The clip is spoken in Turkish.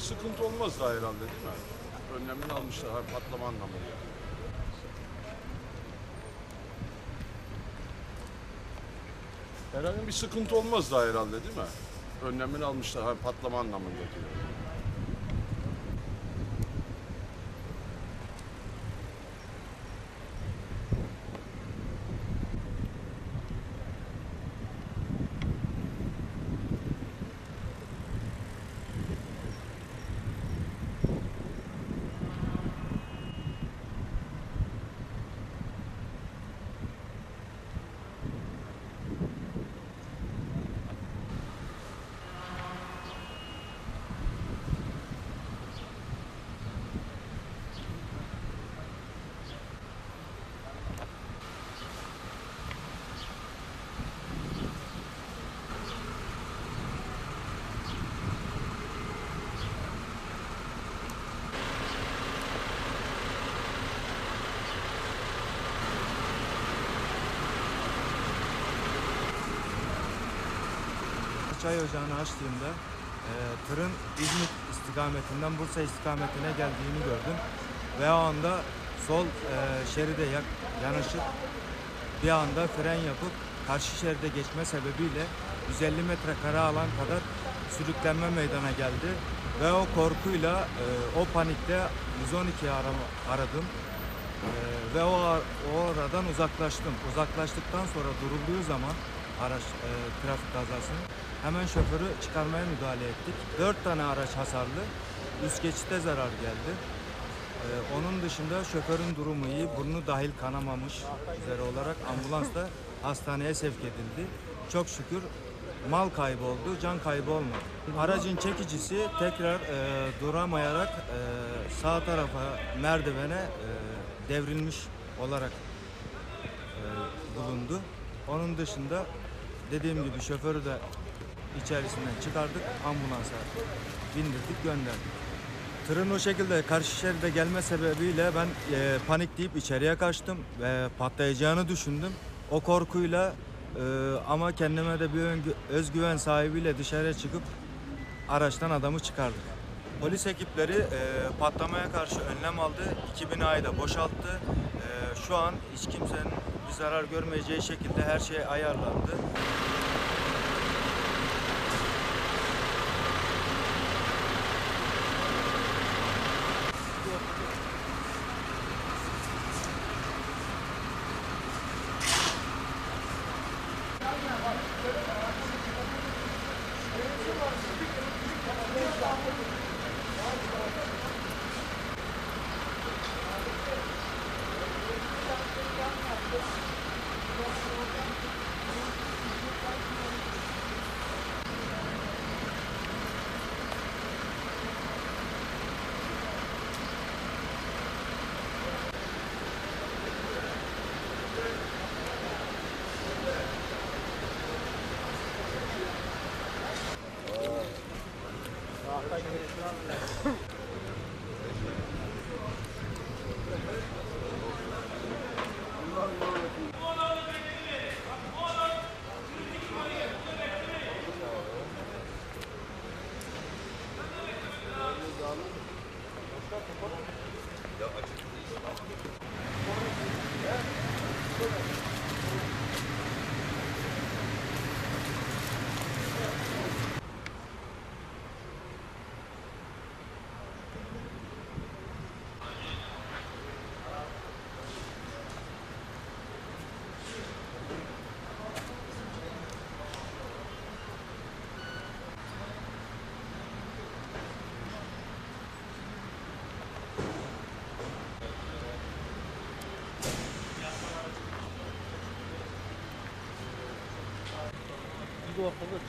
bir sıkıntı olmaz daha herhalde değil mi? Önlemini almışlar ha, patlama anlamında. Herhangi bir sıkıntı olmaz daha herhalde değil mi? Önlemini almışlar ha, patlama anlamında diyor. Çay ocağını açtığımda e, tırın İzmit istikametinden Bursa istikametine geldiğini gördüm. Ve o anda sol e, şeride yak, yanaşıp bir anda fren yapıp karşı şeride geçme sebebiyle 150 metrekare alan kadar sürüklenme meydana geldi. Ve o korkuyla, e, o panikte 112'yi arama, aradım. E, ve o, o oradan uzaklaştım. Uzaklaştıktan sonra durulduğu zaman araç e, trafik kazasının hemen şoförü çıkarmaya müdahale ettik. Dört tane araç hasarlı. Üst geçitte zarar geldi. Ee, onun dışında şoförün durumu iyi, burnu dahil kanamamış üzere olarak ambulansla hastaneye sevk edildi. Çok şükür mal kaybı oldu, can kaybı olmadı. Aracın çekicisi tekrar e, duramayarak e, sağ tarafa merdivene e, devrilmiş olarak e, bulundu. Onun dışında dediğim gibi şoförü de içerisinden çıkardık, ambulansa bindirdik, gönderdik. Tırın o şekilde karşı şeride gelme sebebiyle ben e, panikleyip içeriye kaçtım ve patlayacağını düşündüm. O korkuyla e, ama kendime de bir özgüven sahibiyle dışarıya çıkıp araçtan adamı çıkardık. Polis ekipleri e, patlamaya karşı önlem aldı. 2 binayı da boşalttı. E, şu an hiç kimsenin bir zarar görmeyeceği şekilde her şey ayarlandı. Thank you. Ya açık oldu ortalık.